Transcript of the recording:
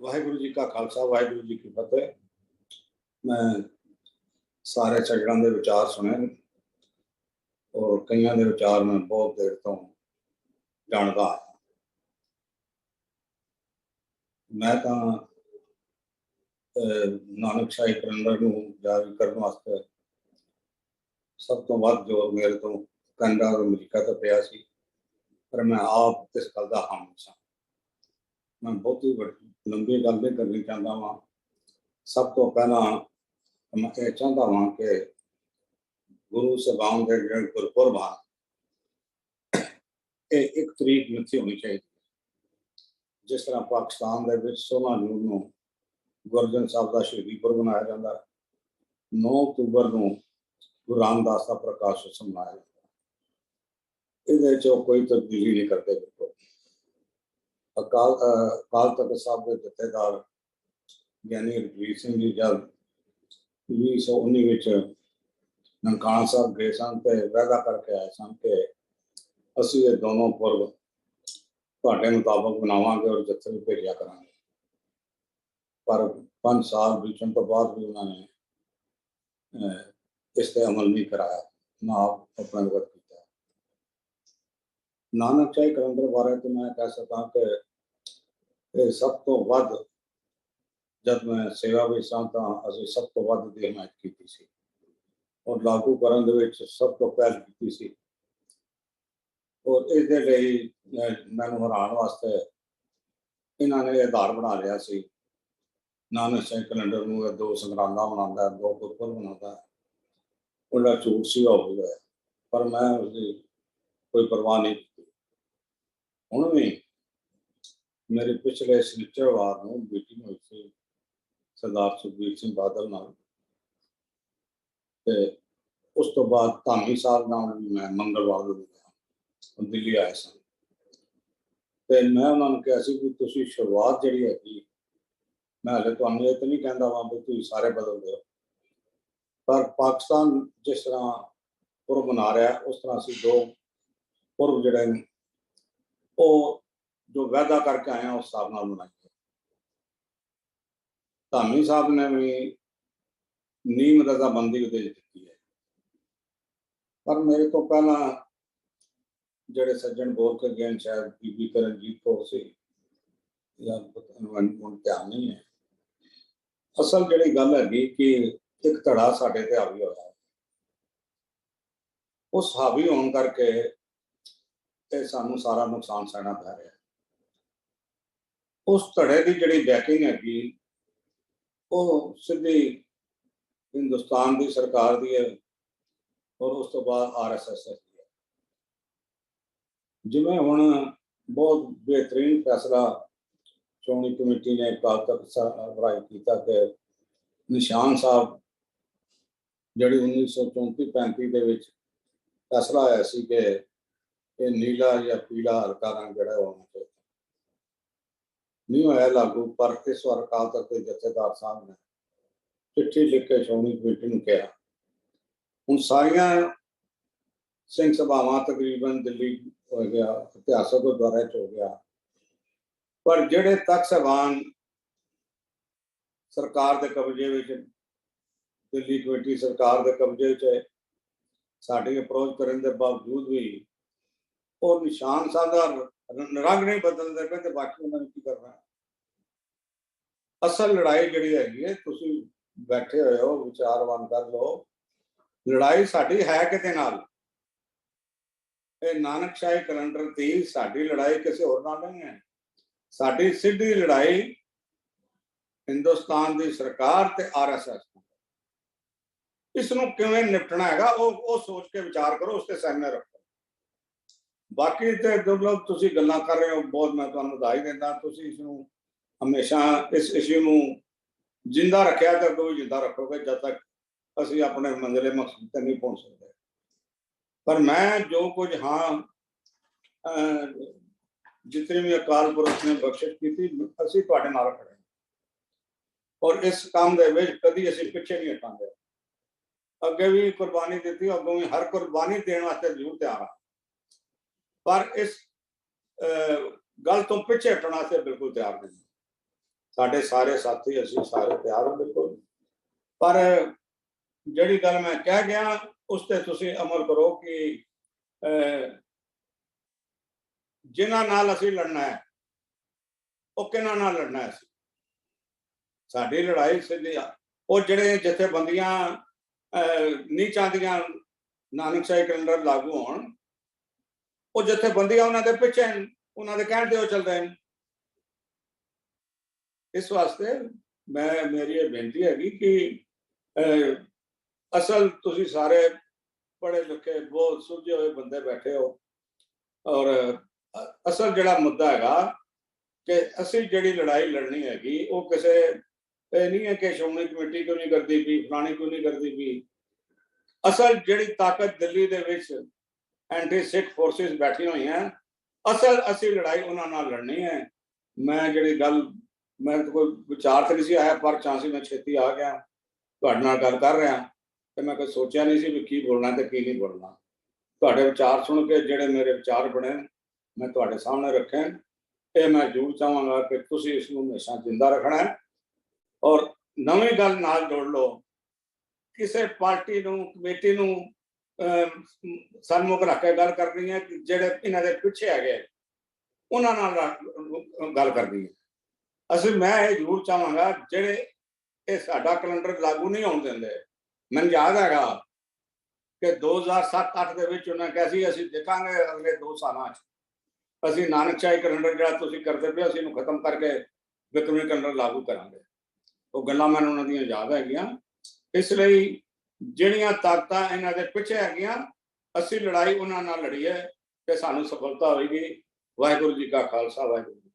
ਵਾਹਿਗੁਰੂ ਜੀ ਕਾ ਖਾਲਸਾ, ਵਾਹਿਗੁਰੂ ਜੀ ਕੀ ਫਤਿਹ। ਮੈਂ ਸਾਰੇ ਛੱਡਾਂ ਦੇ ਵਿਚਾਰ ਸੁਣੇ ਔਰ ਕਈਆਂ ਦੇ ਵਿਚਾਰ ਮੈਂ ਬਹੁਤ ਦੇਰ ਤੋਂ ਜਾਣਦਾ ਹਾਂ ਮੈਂ ਤਾਂ ਨਾਨਕ ਸ਼ਾਹੀ ਕੈਲੰਡਰ ਨੂੰ ਜਾਰੀ ਕਰਨ ਵਾਸਤੇ ਸਭ ਤੋਂ ਵੱਧ ਜੋ ਮੇਰੇ ਤੋਂ ਕੈਨੇਡਾ ਔਰ ਅਮਰੀਕਾ ਤੋਂ ਪਿਆ ਸੀ, ਪਰ ਮੈਂ ਆਪ ਇਸ ਗੱਲ ਦਾ ਹਾਮਲ ਸਾਂ ਮੈਂ ਬਹੁਤੀ ਵੱਡੀ, ਲੰਬੀ ਗੱਲ ਨਹੀਂ ਕਰਨੀ ਚਾਹੁੰਦਾ ਹਾਂ ਸਭ ਤੋਂ ਪਹਿਲਾਂ ਮੈਂ ਇਹ ਚਾਹੁੰਦਾ ਹਾਂ ਕਿ ਗੁਰੂ ਸਾਹਿਬਾਨ ਦੇ ਜਿਹੜੇ ਗੁਰਪੁਰਬ ਆ, ਇਹ ਇੱਕ ਤਰੀਕ ਮਿੱਥੀ ਹੋਣੀ ਚਾਹੀਦੀ ਜਿਸ ਤਰ੍ਹਾਂ ਪਾਕਿਸਤਾਨ ਦੇ ਵਿੱਚ 16 ਜੂਨ ਨੂੰ ਗੁਰੂ ਸਾਹਿਬ ਦਾ ਸ਼ਹੀਦੀ ਪੁਰਬ ਮਨਾਇਆ ਜਾਂਦਾ ਹੈ। 9 ਅਕਤੂਬਰ ਨੂੰ ਗੁਰੂ ਰਾਮਦਾਸ ਦਾ ਪ੍ਰਕਾਸ਼ ਉਤਸਵ ਮਨਾਇਆ ਜਾਂਦਾ ਇਹਦੇ 'ਚ ਉਹ ਕੋਈ ਤਬਦੀਲੀ ਨਹੀਂ ਕਰਦੇ ਬਿਲਕੁਲ। ਅਕਾਲ ਅਕਾਲ ਤਖਤ ਸਾਹਿਬ ਦੇ ਜਥੇਦਾਰ ਗਿਆਨੀ ਰਜੀਤ ਸਿੰਘ ਜੀ ਜਦ 2019 ਵਿੱਚ ਨਨਕਾਣਾ ਸਾਹਿਬ ਗਏ ਸਨ ਤੇ ਵਾਅਦਾ ਕਰਕੇ ਆਏ ਸਨ ਕਿ ਅਸੀਂ ਇਹ ਦੋਨੋਂ ਪੁਰਬ ਤੁਹਾਡੇ ਮੁਤਾਬਕ ਬਣਾਵਾਂਗੇ ਔਰ ਜੱਥੇ ਨੂੰ ਭੇਜਿਆ ਕਰਾਂਗੇ। ਪਰ 5 ਸਾਲ ਬੀਤਣ ਤੋਂ ਬਾਅਦ ਵੀ ਉਹਨਾਂ ਨੇ ਇਸ ਤੇ ਅਮਲ ਨਹੀਂ ਕਰਾਇਆ। ਨਾ ਆਪ ਆਪਣਾ ਵਕਤ ਕੀਤਾ। ਨਾਨਕ ਚਾਹੀ ਕਲੰਦਰ ਬਾਰੇ ਤਾਂ ਮੈਂ ਕਹਿ ਸਕਦਾ ਕਿ ਇਹ ਸਭ ਤੋਂ ਵੱਧ ਜਦ ਮੈਂ ਸੇਵਾ ਵਿੱਚ ਸਾਂ ਤਾਂ ਅਸੀਂ ਸਭ ਤੋਂ ਵੱਧ ਦੀ ਹਮਾਇਤ ਕੀਤੀ ਸੀ। ਔਰ ਲਾਗੂ ਕਰਨ ਦੇ ਵਿੱਚ ਸਭ ਤੋਂ ਪਹਿਲ ਕੀਤੀ ਸੀ। ਔਰ ਇਸ ਦੇ ਲਈ ਅਹ, ਮੈਨੂੰ ਹਰਾਉਣ ਵਾਸਤੇ ਇਹਨਾਂ ਨੇ ਆਧਾਰ ਬਣਾ ਲਿਆ ਸੀ। ਨਾਨਕ ਸਿੰਘ ਕੈਲੰਡਰ ਨੂੰ ਦੋ ਸੰਗਰਾਂਦਾਂ ਮਨਾਉਂਦਾ ਦੋ ਗੁਰਪੁਰਬ ਮਨਾਉਂਦਾ। ਉਹਦਾ ਝੂਠ ਸੀ ਹੋ ਗਿਆ ਪਰ ਮੈਂ ਉਸਦੀ ਕੋਈ ਪਰਵਾਹ ਨਹੀਂ ਕੀਤੀ। ਹੁਣ ਵੀ ਮੇਰੇ ਪਿਛਲੇ ਸ਼ਨੀਚਰਵਾਰ ਨੂੰ ਮੀਟਿੰਗ ਹੋਈ ਸੀ ਸਰਦਾਰ ਸੁਖਬੀਰ ਸਿੰਘ ਬਾਦਲ ਨਾਲ। ਤੇ ਉਸ ਤੋਂ ਬਾਅਦ ਧਾਮੀ ਸਾਹਿਬ ਨਾਲ ਮੈਂ ਮੰਗਲਵਾਰ ਨੂੰ ਮਿਲਿਆ। ਦਿੱਲੀ ਆਏ ਸਨ ਤੇ ਮੈਂ ਉਹਨਾਂ ਨੂੰ ਕਿਹਾ ਸੀ ਕਿ ਤੁਸੀਂ ਸ਼ੁਰੂਆਤ ਜਿਹੜੀ ਹੈਗੀ, ਮੈਂ ਹਲੇ ਤੁਹਾਨੂੰ ਇਹ ਤਾਂ ਨਹੀਂ ਕਹਿੰਦਾ ਵਾਂ ਵੀ ਤੁਸੀਂ ਸਾਰੇ ਬਦਲ ਦਿਓ। ਪਰ ਪਾਕਿਸਤਾਨ ਜਿਸ ਤਰ੍ਹਾਂ ਪੁਰਬ ਮਨਾ ਰਿਹਾ, ਉਸ ਤਰ੍ਹਾਂ ਅਸੀਂ ਦੋ ਪੁਰਬ ਜਿਹੜੇ ਨੇ, ਉਹ ਜੋ ਵਾਅਦਾ ਕਰਕੇ ਆਇਆ ਉਸ ਹਿਸਾਬ ਨਾਲ ਮਨਾਈਏ ਧਾਮੀ ਸਾਹਿਬ ਨੇ ਵੀ ਨੀਮ ਰਜ਼ਾਬੰਦੀ ਉਹਦੇ ਵਿੱਚ ਦਿੱਤੀ ਹੈ। ਪਰ ਮੇਰੇ ਤੋਂ ਪਹਿਲਾਂ ਜਿਹੜੇ ਸੱਜਣ ਬੋਲ ਕੇ ਗਏ ਸ਼ਾਇਦ ਬੀਬੀ ਕਰਨਜੀਤ ਕੌਰ ਸੀ, ਜਾਂ ਪਤਾ ਨੀ ਧਿਆਨ ਨਹੀਂ ਹੈ। ਅਸਲ ਜਿਹੜੀ ਗੱਲ ਹੈਗੀ ਕਿ ਇੱਕ ਧੜਾ ਸਾਡੇ ਤੇ ਹਾਵੀ ਹੋਇਆ। ਉਸ ਹਾਵੀ ਹੋਣ ਕਰਕੇ ਤੇ ਸਾਨੂੰ ਸਾਰਾ ਨੁਕਸਾਨ ਸਹਿਣਾ ਪੈ ਰਿਹਾ। ਉਸ ਧੜੇ ਦੀ ਜਿਹੜੀ ਬੈਕਿੰਗ ਹੈਗੀ, ਉਹ ਸਿੱਧੀ ਹਿੰਦੁਸਤਾਨ ਦੀ ਸਰਕਾਰ ਦੀ ਹੈ ਔਰ ਉਸ ਤੋਂ ਬਾਅਦ ਆਰਐਸਐਸ ਦੀ ਹੈ। ਜਿਵੇਂ ਹੁਣ ਬਹੁਤ ਬਿਹਤਰੀਨ ਫੈਸਲਾ ਚੋਣੀ ਕਮੇਟੀ ਨੇ ਕਾਲ ਤੱਕ ਰਾਏ ਕੀਤਾ ਕਿ ਨਿਸ਼ਾਨ ਸਾਹਿਬ ਜਿਹੜੀ 1934 35 ਦੇ ਵਿੱਚ ਫੈਸਲਾ ਆਇਆ ਸੀ ਕਿ ਇਹ ਨੀਲਾ ਜਾਂ ਪੀਲਾ ਹਲਕਾ ਰੰਗ ਜਿਹੜਾ ਹੋਣਾ ਚਾਹੀਦਾ। ਨਹੀਂ ਹੋਇਆ ਲਾਗੂ, ਪਰ ਇਸ ਵਾਰ ਅਕਾਲ ਤਖਤ ਦੇ ਜਥੇਦਾਰ ਸਾਹਿਬ ਨੇ ਚਿੱਠੀ ਲਿਖ ਕੇ ਸ਼੍ਰੋਮਣੀ ਕਮੇਟੀ ਨੂੰ ਕਿਹਾ। ਹੁਣ ਸਾਰੀਆਂ ਸਿੰਘ ਸਭਾਵਾਂ ਤਕਰੀਬਨ ਦਿੱਲੀ ਹੋ ਗਿਆ, ਇਤਿਹਾਸਕ ਗੁਰਦੁਆਰੇ ਚ ਹੋ ਗਿਆ। ਪਰ ਜਿਹੜੇ ਤਖਤ ਸਭਾਨ ਸਰਕਾਰ ਦੇ ਕਬਜ਼ੇ ਵਿੱਚ, ਦਿੱਲੀ ਕਮੇਟੀ ਸਰਕਾਰ ਦੇ ਕਬਜ਼ੇ ਵਿੱਚ ਹੈ, ਸਾਡੀ ਅਪਰੋਚ ਕਰਨ ਦੇ ਬਾਵਜੂਦ ਵੀ, ਉਹ ਨਿਸ਼ਾਨ ਸਾਹਿਬ ਦਾ ਰ- ਰੰਗ ਨਹੀਂ ਬਦਲਦੇ ਪਏ ਤੇ ਬਾਕੀ ਉਹਨਾਂ ਨੂੰ ਕੀ ਕਰਨਾ? ਅਸਲ ਲੜਾਈ ਜਿਹੜੀ ਹੈਗੀ ਹੈ, ਤੁਸੀਂ ਬੈਠੇ ਹੋਏ ਹੋ, ਵਿਚਾਰਵਾਨ ਕਰ ਲਓ। ਲੜਾਈ ਸਾਡੀ ਹੈ ਕਿਤੇ ਨਾਲ? ਇਹ ਨਾਨਕ ਸ਼ਾਹੀ ਕੈਲੰਡਰ ਦੀ ਸਾਡੀ ਲੜਾਈ ਕਿਸੇ ਹੋਰ ਨਾਲ ਨਹੀਂ ਹੈ। ਸਾਡੀ ਸਿੱਧੀ ਲੜਾਈ ਹਿੰਦੁਸਤਾਨ ਦੀ ਸਰਕਾਰ ਤੇ ਆਰਐਸਐਸ ਨਾਲ। ਇਸ ਨੂੰ ਕਿਵੇਂ ਨਿਪਟਣਾ ਹੈਗਾ, ਉਹ ਉਹ ਸੋਚ ਕੇ ਵਿਚਾਰ ਕਰੋ, ਉਸ ਤੇ ਸਾਹਮਣੇ ਰੱਖੋ ਬਾਕੀ ਤੇ ਜੋ ਤੁਸੀਂ ਗੱਲਾਂ ਕਰ ਰਹੇ ਹੋ ਬਹੁਤ ਮੈਂ ਤੁਹਾਨੂੰ ਵਧਾਈ ਦਿੰਦਾ ਤੁਸੀਂ ਇਸ ਨੂੰ ਹਮੇਸ਼ਾ ਇਸ ਇਸ਼ੂ ਨੂੰ ਜਿੰਦਾ ਰੱਖਿਆ ਤੇ ਵੀ ਜਿੰਦਾ ਰੱਖੋਗੇ ਜਦ ਤੱਕ ਅਸੀਂ ਆਪਣੇ ਮੰਜ਼ਿਲੇ ਮਕਸਦ ਤੇ ਨਹੀਂ ਪਹੁੰਚ ਸਕਦੇ। ਪਰ ਮੈਂ ਜੋ ਕੁਝ ਹਾਂ ਅਹ, ਜਿਤਨੀ ਵੀ ਅਕਾਲ ਪੁਰਖ ਨੇ ਬਖਸ਼ਿਸ਼ ਕੀਤੀ ਅਸੀਂ ਤੁਹਾਡੇ ਨਾਲ ਖੜੇ ਹਾਂ। ਔਰ ਇਸ ਕੰਮ ਦੇ ਵਿੱਚ ਕਦੀ ਅਸੀਂ ਪਿੱਛੇ ਨਹੀਂ ਹਟਾਂਗੇ। ਅੱਗੇ ਵੀ ਕੁਰਬਾਨੀ ਦਿੱਤੀ ਅੱਗੋਂ ਵੀ ਹਰ ਕੁਰਬਾਨੀ ਦੇਣ ਵਾਸਤੇ ਜ਼ਰੂਰ ਤਿਆਰ ਹਾਂ। ਪਰ ਇਸ ਅਹ, ਗੱਲ ਤੋਂ ਪਿੱਛੇ ਹਟਣ ਵਾਸਤੇ ਬਿਲਕੁਲ ਤਿਆਰ ਨਹੀਂ। ਸਾਡੇ ਸਾਰੇ ਸਾਥੀ ਅਸੀਂ ਸਾਰੇ ਤਿਆਰ ਹਾਂ ਬਿਲਕੁਲ। ਪਰ ਜਿਹੜੀ ਗੱਲ ਮੈਂ ਕਹਿ ਗਿਆ ਉਸ ਤੇ ਤੁਸੀਂ ਅਮਲ ਕਰੋ ਕਿ ਅਹ, ਜਿਨ੍ਹਾਂ ਨਾਲ ਅਸੀਂ ਲੜਨਾ ਹੈ ਉਹ ਕਿਹਨਾਂ ਨਾਲ ਲੜਨਾ ਹੈ ਅਸੀਂ? ਸਾਡੀ ਲੜਾਈ ਸਿੱਧੀ ਆ। ਉਹ ਜਿਹੜੇ ਜਥੇਬੰਦੀਆਂ ਅਹ, ਨਹੀਂ ਨਾਨਕ ਸਾਹਿਬ ਕੈਲੰਡਰ ਲਾਗੂ ਹੋਣ ਉਹ ਜਥੇਬੰਦੀਆਂ ਉਹਨਾਂ ਦੇ ਪਿੱਛੇ ਹਨ, ਉਹਨਾਂ ਦੇ ਕਹਿਣ ਤੇ ਉਹ ਚੱਲਦੇ ਨੇ ਇਸ ਵਾਸਤੇ ਮੈਂ ਮੇਰੀ ਇਹ ਬੇਨਤੀ ਹੈਗੀ ਕਿ ਅਹ, ਅਸਲ ਤੁਸੀਂ ਸਾਰੇ ਪੜ੍ਹੇ ਲਿਖੇ ਬਹੁਤ ਸੁਝੇ ਹੋਏ ਬੰਦੇ ਬੈਠੇ ਹੋ। ਔਰ ਅ- ਅਸਲ ਜਿਹੜਾ ਮੁੱਦਾ ਹੈਗਾ ਕਿ ਅਸੀਂ ਜਿਹੜੀ ਲੜਾਈ ਲੜਨੀ ਹੈਗੀ ਉਹ ਕਿਸੇ ਇਹ ਨਹੀਂ ਹੈ ਕਿ ਸ਼੍ਰੋਮਣੀ ਕਮੇਟੀ ਕਿਉਂ ਨਹੀਂ ਕਰਦੀ ਵੀ ਫਲਾਣੀ ਕਿਉਂ ਨਹੀਂ ਕਰਦੀ ਵੀ ਅਸਲ ਜਿਹੜੀ ਤਾਕਤ ਦਿੱਲੀ ਦੇ ਵਿੱਚ ਐਂਟੀ ਸਿੱਖ ਫੋਰਸਿਸ ਬੈਠੀਆਂ ਹੋਈਆਂ ਅਸਲ, ਅਸੀਂ ਲੜਾਈ ਉਹਨਾਂ ਨਾਲ ਲੜਨੀ ਹੈ। ਮੈਂ ਜਿਹੜੀ ਗੱਲ, ਮੈਂ ਤਾਂ ਕੋਈ ਵਿਚਾਰ ਤੇ ਨਹੀਂ ਸੀ ਆਇਆ, ਪਰ ਚਾਂਸੀ ਮੈਂ ਛੇਤੀ ਆ ਗਿਆ। ਤੁਹਾਡੇ ਨਾਲ ਗੱਲ ਕਰ ਰਿਹਾ। ਤੇ ਮੈਂ ਕੋਈ ਸੋਚਿਆ ਨਹੀਂ ਸੀ ਵੀ ਕੀ ਬੋਲਣਾ ਤੇ ਕੀ ਨਹੀਂ ਬੋਲਣਾ। ਤੁਹਾਡੇ ਵਿਚਾਰ ਸੁਣ ਕੇ ਜਿਹੜੇ ਮੇਰੇ ਵਿਚਾਰ ਬਣੇ, ਮੈਂ ਤੁਹਾਡੇ ਸਾਹਮਣੇ ਰੱਖੇ। ਇਹ ਮੈਂ ਜ਼ਰੂਰ ਚਾਹਾਂਗਾ ਕਿ ਤੁਸੀਂ ਇਸ ਨੂੰ ਹਮੇਸ਼ਾ ਜ਼ਿੰਦਾ ਰੱਖਣਾ ਹੈ। ਔਰ ਨਵੀਂ ਗੱਲ ਨਾਲ ਜੋੜ ਲਓ। ਕਿਸੇ ਪਾਰਟੀ ਨੂੰ, ਕਮੇਟੀ ਨੂੰ ਸਨਮੁਖ ਰੱਖ ਕੇ ਗੱਲ ਕਰਨੀ ਹੈ ਜਿਹੜੇ ਇਹਨਾਂ ਦੇ ਪਿੱਛੇ ਹੈਗੇ ਉਹਨਾਂ ਨਾਲ ਗੱਲ ਕਰਨੀ ਹੈ। ਅਸੀਂ ਮੈਂ ਇਹ ਜ਼ਰੂਰ ਚਾਹਾਂਗਾ ਜਿਹੜੇ ਇਹ ਸਾਡਾ ਕੈਲੰਡਰ ਲਾਗੂ ਨਹੀਂ ਹੋਣ ਦਿੰਦੇ ਮੈਨੂੰ ਯਾਦ ਹੈਗਾ ਕਿ 2007-8 ਦੇ ਵਿੱਚ ਉਹਨਾਂ ਕਿਹਾ ਸੀ ਅਸੀਂ ਦੇਖਾਂਗੇ ਅਗਲੇ 2 ਸਾਲਾਂ 'ਚ। ਅਸੀਂ ਨਾਨਕਸ਼ਾਹੀ ਕੈਲੰਡਰ ਜਿਹੜਾ ਤੁਸੀਂ ਕਰਦੇ ਪਏ ਹੋ, ਅਸੀਂ ਇਹਨੂੰ ਖਤਮ ਕਰਕੇ ਵਿਕਰਮੀ ਕੈਲੰਡਰ ਲਾਗੂ ਕਰਾਂਗੇ। ਉਹ ਗੱਲਾਂ ਮੈਨੂੰ ਉਹਨਾਂ ਦੀਆਂ ਯਾਦ ਹੈਗੀਆਂ। ਇਸ ਲਈ ਜਿਹੜੀਆਂ ਤਾਕਤਾਂ ਇਹਨਾਂ ਦੇ ਪਿੱਛੇ ਹੈਗੀਆਂ, ਅਸੀਂ ਲੜਾਈ ਉਹਨਾਂ ਨਾਲ ਲੜੀਏ ਤੇ ਸਾਨੂੰ ਸਫਲਤਾ ਹੋਏਗੀ। ਵਾਹਿਗੁਰੂ ਜੀ ਕਾ ਖਾਲਸਾ, ਵਾਹਿਗੁਰੂ ਜੀ